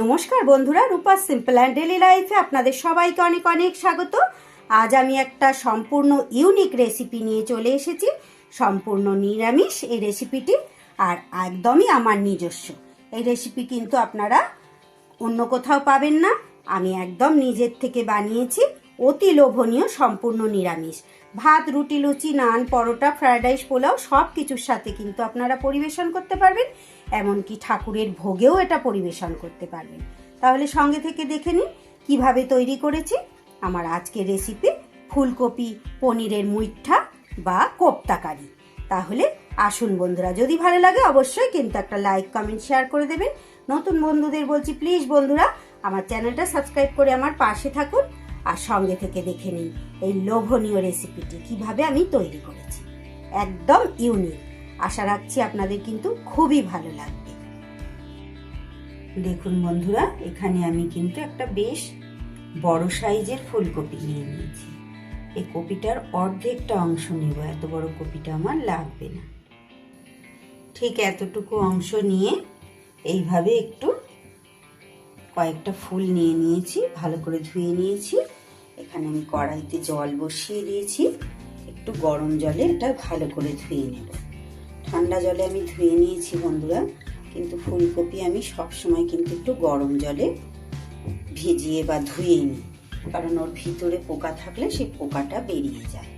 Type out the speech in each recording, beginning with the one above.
নমস্কার বন্ধুরা, রূপা simple and daily লাইফে আপনাদের সবাইকে অনেক অনেক স্বাগত। আজ আমি একটা সম্পূর্ণ ইউনিক রেসিপি নিয়ে চলে এসেছি, সম্পূর্ণ নিরামিষ এই রেসিপিটি আর একদমই আমার নিজস্ব। এই রেসিপি কিন্তু আপনারা অন্য কোথাও পাবেন না, আমি একদম নিজের থেকে বানিয়েছি। অতি লোভনীয়, সম্পূর্ণ নিরামিষ। ভাত, রুটি, লুচি, নান, পরোটা, ফ্রায়েড রাইস, পোলাও সব কিছুর সাথে কিন্তু আপনারা পরিবেশন করতে পারবেন, এমনকি ঠাকুরের ভোগেও এটা পরিবেশন করতে পারবেন। তাহলে সঙ্গে থেকে দেখে নিন কীভাবে তৈরি করেছি আমার আজকের রেসিপি ফুলকপি, পনিরের মুইঠা বা কোপ্তাকারি তাহলে আসুন বন্ধুরা, যদি ভালো লাগে অবশ্যই কিন্তু একটা লাইক কমেন্ট শেয়ার করে দেবেন। নতুন বন্ধুদের বলছি প্লিজ বন্ধুরা, আমার চ্যানেলটা সাবস্ক্রাইব করে আমার পাশে থাকুন। আর সঙ্গে থেকে দেখে নিন এই লোভনীয় রেসিপিটি কীভাবে আমি তৈরি করেছি। একদম ইউনিক। আশা রাখছি আপনাদের কিন্তু খুবই ভালো লাগবে। দেখুন বন্ধুরা, এখানে আমি কিন্তু একটা বেশ বড় সাইজের ফুলকপি নিয়ে নিয়েছি। এই কপিটার অর্ধেকটা অংশ নেব, এত বড় কপিটা আমার লাগবে না। ঠিক এতটুকু অংশ নিয়ে এইভাবে একটু কয়েকটা ফুল নিয়ে নিয়েছি, ভালো করে ধুয়ে নিয়েছি। এখানে আমি কড়াইতে জল বসিয়ে দিয়েছি। একটু গরম জলে এটা ভালো করে ধুয়ে নেব। ঠান্ডা জলে আমি ধুয়ে নিয়েছি বন্ধুরা, কিন্তু ফুলকপি আমি সবসময় কিন্তু একটু গরম জলে ভিজিয়ে বা ধুয়ে নিই, কারণ ওর ভিতরে পোকা থাকলে সেই পোকাটা বেরিয়ে যায়।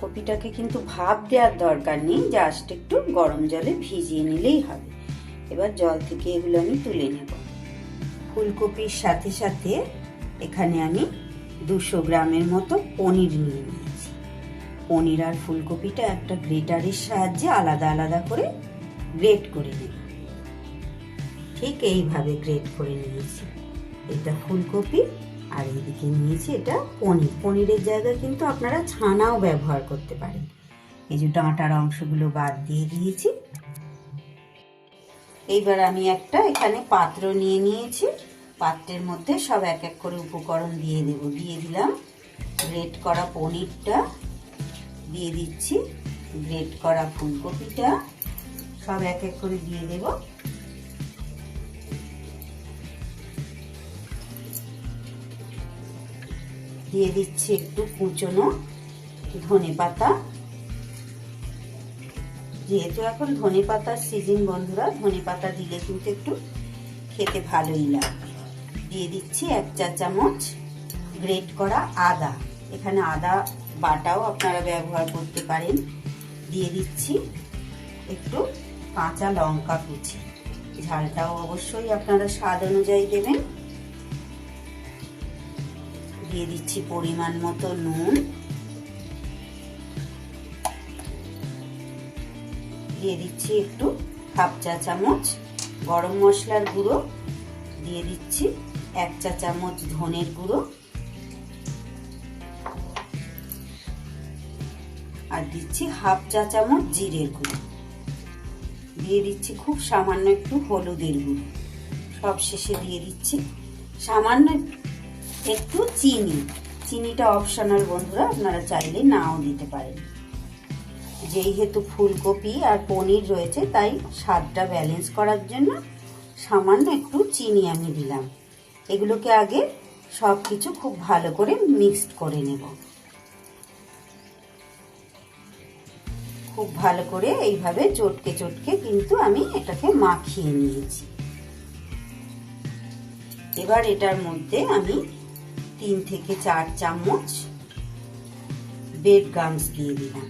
কপিটাকে কিন্তু ভাপ দেওয়ার দরকার নেই, জাস্ট একটু গরম জলে ভিজিয়ে নিলেই হবে। এবার জল থেকে এগুলো আমি তুলে নেব। ফুলকপির সাথে সাথে এখানে আমি দুশো গ্রামের মতো পনির নিয়ে নিয়েছি। পনির আর ফুলকপিটা একটা গ্রেটারের সাহায্যে আলাদা আলাদা করে গ্রেট করে নেব ঠিক এইভাবে গ্রেট করে নিয়েছি। এটা ফুলকপি আর এইদিকে নিয়েছি এটা পনির। পনিরের জায়গায় কিন্তু আপনারা ছানাও ব্যবহার করতে পারেন। এই যে ডাঁটার অংশগুলো বাদ দিয়ে দিয়েছি। এইবার আমি একটা এখানে পাত্র নিয়ে নিয়েছি। পাত্রের মধ্যে সব এক এক করে উপকরণ দিয়ে দেব। দিয়ে দিলাম গ্রেট করা পনিরটা। দিয়ে দিচ্ছি গ্রেট করা ফুলকপিটা। সব এক এক করে দিয়ে দেব। দিয়ে দিচ্ছি একটু কুচনো ধনে পাতা। যেহেতু এখন ধনে পাতার সিজন বন্ধুরা, ধনে পাতা দিলে কিন্তু একটু খেতে ভালোই লাগবে দিয়ে দিচ্ছি এক চা চামচ গ্রেট করা আদা। এখানে আদা বাটাও আপনারা ব্যবহার করতে পারেন। দিয়ে দিচ্ছি একটু কাঁচা লঙ্কা কুচি। ঝালটাও অবশ্যই আপনারা স্বাদ অনুযায়ী দেবেন। দিয়ে দিচ্ছি পরিমাণ মতো নুন। দিয়ে দিচ্ছি একটু হাফ চা চামচ গরম মশলার গুঁড়ো। দিয়ে দিচ্ছি এক চা চামচ ধনের গুঁড়ো আর দিচ্ছি হাফ চা চামচ জিরের গুঁড়ো। দিয়ে দিচ্ছি খুব সামান্য একটু হলুদের গুঁড়ো। সব শেষে দিয়ে দিচ্ছি সামান্য একটু চিনি। চিনিটা অপশনাল বন্ধুরা, আপনারা চাইলে নাও দিতে পারেন। যেহেতু ফুলকপি আর পনির রয়েছে, তাই স্বাদটা ব্যালেন্স করার জন্য সামান্য একটু চিনি আমি দিলাম। এগুলোকে আগে সব কিছু খুব ভালো করে মিক্সড করে নেব। খুব ভালো করে এইভাবে চটকে চটকে কিন্তু আমি এটাকে মাখিয়ে নিয়েছি। এবার এটার মধ্যে আমি তিন থেকে চার চামচ ব্রেড গামস দিয়ে দিলাম।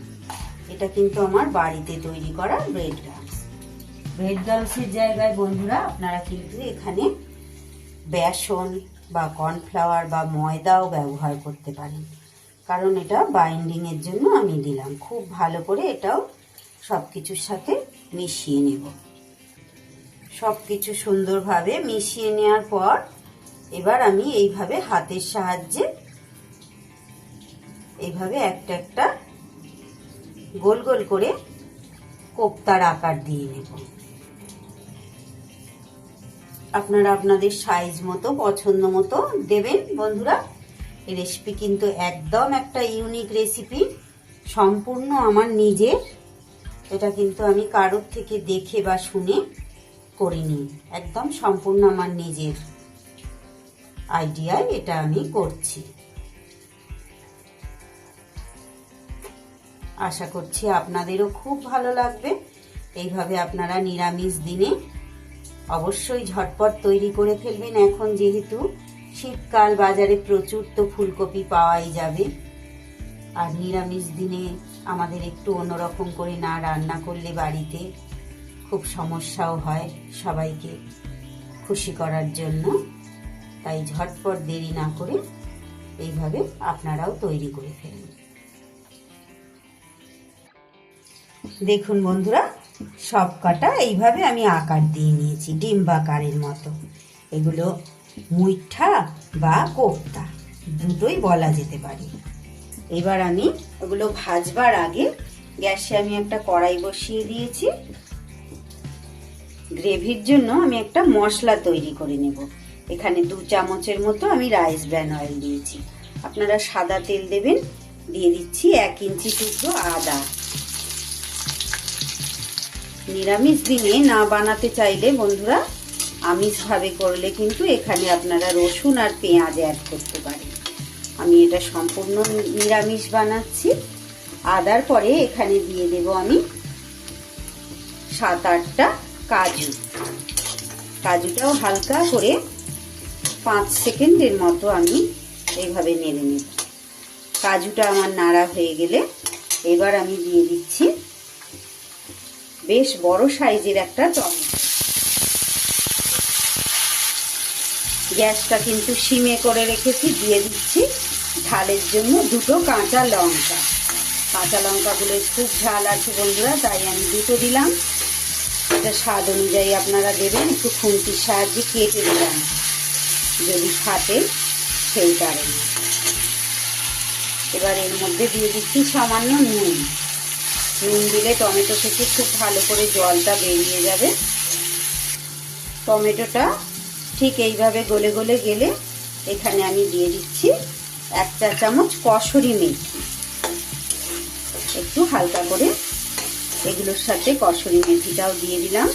এটা কিন্তু আমার বাড়িতে তৈরি করা ব্রেড গামস ব্রেড গামসের জায়গায় বন্ধুরা, আপনারা কিন্তু এখানে বেসন বা কর্নফ্লাওয়ার বা ময়দাও ব্যবহার করতে পারেন কারণ এটা বাইন্ডিং এর জন্য আমি দিলাম। খুব ভালো করে এটাও সব কিছুর সাথে মিশিয়ে নেব। সব কিছু সুন্দরভাবে মিশিয়ে নেওয়ার পর এবার আমি এইভাবে হাতের সাহায্যে এইভাবে একটা একটা গোল গোল করে কোপ্তার আকার দিয়ে নেব। আপনারা আপনাদের সাইজ মতো, পছন্দ মতো দেবেন বন্ধুরা। এই রেসিপি কিন্তু একদম একটা ইউনিক রেসিপি সম্পূর্ণ আমার নিজের। এটা কিন্তু আমি কারোর থেকে দেখে বা শুনে করিনি। একদম সম্পূর্ণ আমার নিজের আইডিয়ায় এটা আমি করছি। আশা করছি আপনাদেরও খুব ভালো লাগবে। এইভাবে আপনারা নিরামিষ দিনে অবশ্যই ঝটপট তৈরি করে ফেলবেন। এখন যেহেতু শীতকাল, বাজারে প্রচুর তো ফুলকপি পাওয়াই যাবে। আর নিরামিষ দিনে আমাদের একটু অন্যরকম করে না রান্না করলে বাড়িতে খুব সমস্যাও হয় সবাইকে খুশি করার জন্য। তাই ঝটপট দেরি না করে এইভাবে আপনারাও তৈরি করে ফেলুন। দেখুন বন্ধুরা সব কটা এইভাবে আমি আকার দিয়ে নিয়েছি, ডিম্বাকারের মতো। এগুলো মুইঠা বা কোপ্তা, দুটোই বলা যেতে পারে। এবার আমি ওগুলো ভাজবার আগে গ্যাসে আমি একটা কড়াই বসিয়ে দিয়েছি। গ্রেভির জন্য আমি একটা মশলা তৈরি করে নেব। এখানে দু চামচের মতো আমি রাইস ব্র্যান অয়েল দিয়েছি। আপনারা সাদা তেল দেবেন, দিয়ে দিচ্ছি এক ইঞ্চি টুকরো আদা। নিরামিষ দিনে না বানাতে চাইলে বন্ধুরা আমিষভাবে করলে কিন্তু এখানে আপনারা রসুন আর পেঁয়াজ অ্যাড করতে পারেন। আমি এটা সম্পূর্ণ নিরামিষ বানাচ্ছি। আদার পরে এখানে দিয়ে দেব আমি সাত আটটা কাজু। কাজুটাও হালকা করে পাঁচ সেকেন্ডের মতো আমি এইভাবে নেড়ে নেব। কাজুটা আমার নাড়া হয়ে গেলে এবার আমি দিয়ে দিচ্ছি বেশ বড় সাইজের একটা টমেটো গ্যাসটা কিন্তু সিমে করে রেখেছি, দিয়ে দিচ্ছি ঝালের জন্য দুটো কাঁচা লঙ্কা। কাঁচা লঙ্কাগুলো খুব ঝাল আছে বন্ধুরা, তাই আমি দুটো দিলাম। এটা স্বাদ অনুযায়ী আপনারা দেবেন, একটু খুন্তির সাহায্যে কেটে দিলাম। যদি ফাটে, সেই কারণে। এবার এর মধ্যে দিয়ে দিচ্ছি সামান্য নুন। নুন দিলে টমেটো থেকে খুব ভালো করে জলটা বেরিয়ে যাবে। টমেটোটা ঠিক এইভাবে গলে গলে গেলে এখানে আমি দিয়ে দিচ্ছি এক চা চামচ কসরি মেথি। একটু হালকা করে এগুলোর সাথে কসরি মেথিটাও দিয়ে দিলাম।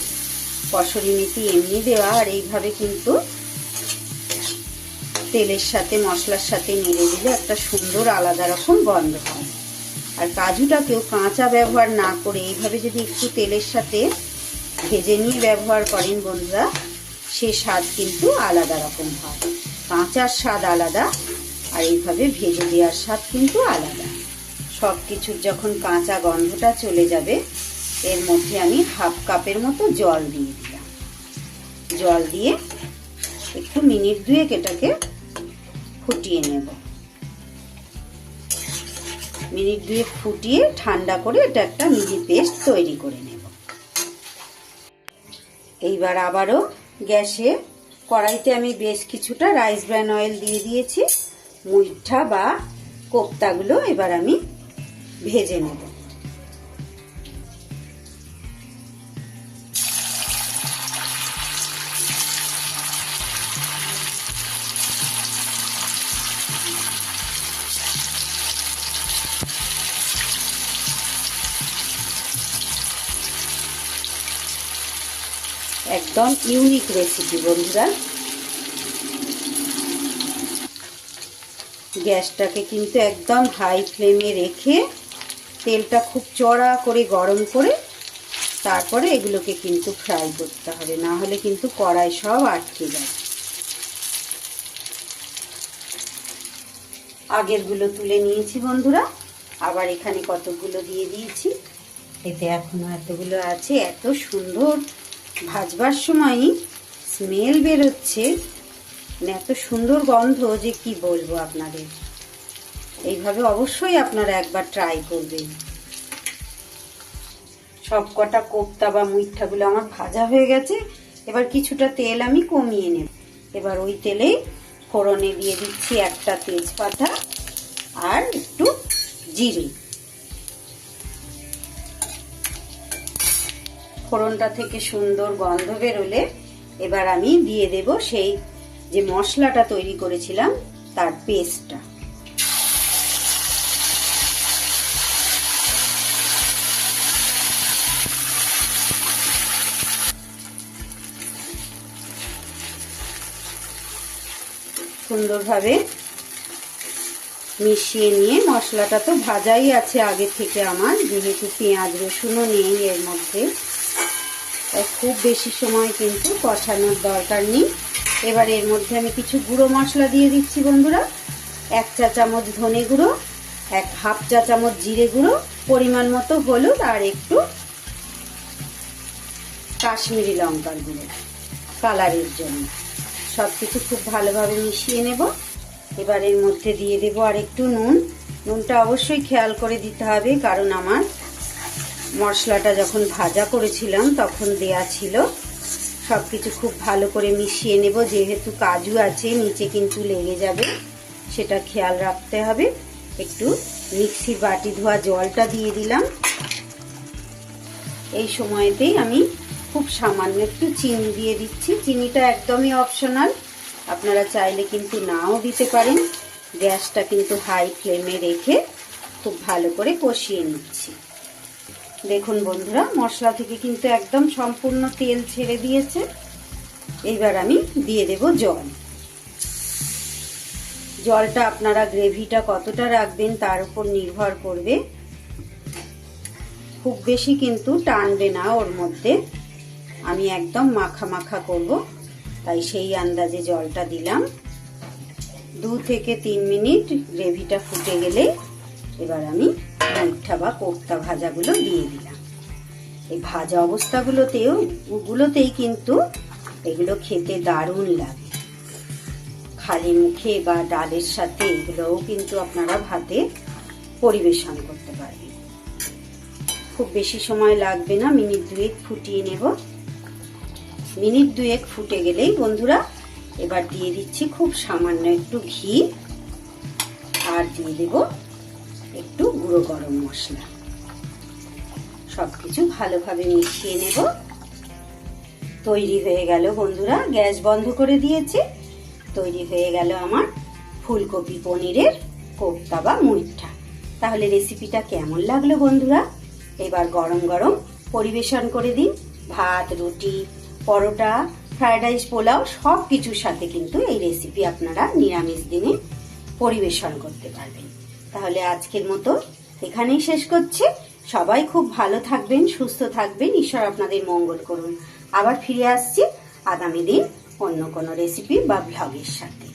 কসরি মেথি এমনি দেওয়া আর এইভাবে কিন্তু তেলের সাথে মশলার সাথে নেড়ে দিলে একটা সুন্দর আলাদা রকম গন্ধ হয় আর কাজুটাকেও কাঁচা ব্যবহার না করে এইভাবে যদি একটু তেলের সাথে ভেজে নিয়ে ব্যবহার করেন বন্ধুরা, সে স্বাদ কিন্তু আলাদা রকম হয়। কাঁচার স্বাদ আলাদা আর এইভাবে ভেজে দেওয়ার স্বাদ কিন্তু আলাদা। সব কিছুর যখন কাঁচা গন্ধটা চলে যাবে, এর মধ্যে আমি হাফ কাপের মতো জল দিয়ে দিলাম। জল দিয়ে একটু মিনিট দুয়েক এটাকে ফুটিয়ে নেব। মিনিট দুয়ে ফুটিয়ে ঠান্ডা করে এটা একটা মিহি পেস্ট তৈরি করে নেব। এইবার আবারও গ্যাসে কড়াইতে আমি বেশ কিছুটা রাইস ব্র্যান অয়েল দিয়ে দিয়েছি, মুইঠা বা কোপ্তাগুলো এবার আমি ভেজে নেব। একদম ইউনিক রেসিপি বন্ধুরা। গ্যাসটাকে কিন্তু একদম হাই ফ্লেমে রেখে তেলটা খুব চড়া করে, গরম করে তারপরে এগুলোকে কিন্তু ফ্রাই করতে হবে। না হলে কিন্তু কড়াই সব আটকে যায়। আগেরগুলো তুলে নিয়েছি, বন্ধুরা। আবার এখানে কতগুলো দিয়ে দিয়েছি। এতে এখনও এতগুলো আছে। এত সুন্দর ভাজবার সময়ই স্মেল বেরোচ্ছে। মানে এত সুন্দর গন্ধ যে কি বলব আপনাদের। এইভাবে অবশ্যই আপনারা একবার ট্রাই করবেন। সব কটা কোপ্তা বা মুইঠাগুলো আমার ভাজা হয়ে গেছে, এবার কিছুটা তেল আমি কমিয়ে নেব। এবার ওই তেলেই ফোড়নে দিয়ে দিচ্ছি একটা তেজপাতা আর একটু জিরে। ফোড়নটা থেকে সুন্দর গন্ধ বেরোলে এবার আমি দিয়ে দেব সেই যে মশলাটা তৈরি করেছিলাম, তার পেস্টটা। সুন্দরভাবে মিশিয়ে নিয়ে মশলাটা তো ভাজাই আছে আগে থেকে আমার, যেহেতু পেঁয়াজ রসুনও নেই এর মধ্যে। খুব বেশি সময় কিন্তু কষানোর দরকার নেই। এবার এর মধ্যে আমি কিছু গুঁড়ো মশলা দিয়ে দিচ্ছি বন্ধুরা। এক চা চামচ ধনে গুঁড়ো, এক হাফ চা চামচ জিরে গুঁড়ো, পরিমাণ মতো হলুদ আর একটু কাশ্মীরি লঙ্কার গুঁড়ো কালারের জন্য। সব কিছু খুব ভালোভাবে মিশিয়ে নেব। এবার এর মধ্যে দিয়ে দেবো আর একটু নুন। নুনটা অবশ্যই খেয়াল করে দিতে হবে, কারণ আমার মশলাটা যখন ভাজা করেছিলাম, তখন দেয়া ছিল। সব কিছু খুব ভালো করে মিশিয়ে নেব। যেহেতু কাজু আছে, নিচে কিন্তু লেগে যাবে, সেটা খেয়াল রাখতে হবে। একটু মিক্সির বাটি ধোয়া জলটা দিয়ে দিলাম। এই সময়তেই আমি খুব সামান্য একটু চিনি দিয়ে দিচ্ছি। চিনিটা একদমই অপশনাল আপনারা চাইলে কিন্তু নাও দিতে পারেন। গ্যাসটা কিন্তু হাই ফ্লেমে রেখে খুব ভালো করে কষিয়ে নিচ্ছি। দেখুন বন্ধুরা, মশলা থেকে কিন্তু একদম সম্পূর্ণ তেল ছেড়ে দিয়েছে। এইবার আমি দিয়ে দেব জল। জলটা আপনারা গ্রেভিটা কতটা রাখবেন তার উপর নির্ভর করবে। খুব বেশি কিন্তু টানবে না ওর মধ্যে। আমি একদম মাখা মাখা করব, তাই সেই আন্দাজে জলটা দিলাম। দু থেকে তিন মিনিট গ্রেভিটা ফুটে গেলে এবার আমি মুঠা বা কোপ্তা ভাজাগুলো দিয়ে দিলাম। এই ভাজা অবস্থাগুলোতেও গুলোতেই কিন্তু এগুলো খেতে দারুণ লাগে। খালি মুখে বা ডালের সাথে এগুলোও কিন্তু আপনারা ভাতে পরিবেশন করতে পারবেন। খুব বেশি সময় লাগবে না, মিনিট দুয়েক ফুটিয়ে নেব। মিনিট দুয়েক ফুটে গেলেই বন্ধুরা, এবার দিয়ে দিচ্ছি খুব সামান্য একটু ঘি। আর দিয়ে দেব একটু গুঁড়ো গরম মশলা। সব কিছু ভালোভাবে মিশিয়ে নেব। তৈরি হয়ে গেল বন্ধুরা, গ্যাস বন্ধ করে দিয়েছি। তৈরি হয়ে গেল আমার ফুলকপি পনিরের কোপ্তা বা মুইঠা তাহলে রেসিপিটা কেমন লাগল বন্ধুরা? এবার গরম গরম পরিবেশন করে দিন। ভাত, রুটি, পরোটা, ফ্রায়েড রাইস, পোলাও সব কিছুর সাথে কিন্তু এই রেসিপি আপনারা নিরামিষ দিনে পরিবেশন করতে পারবেন। তাহলে আজকের মতো এখানেই শেষ করছে। সবাই খুব ভালো থাকবেন, সুস্থ থাকবেন। ঈশ্বর আপনাদের মঙ্গল করুন। আবার ফিরে আসছি আগামী দিন অন্য কোনো রেসিপি বা ব্লগের সাথে।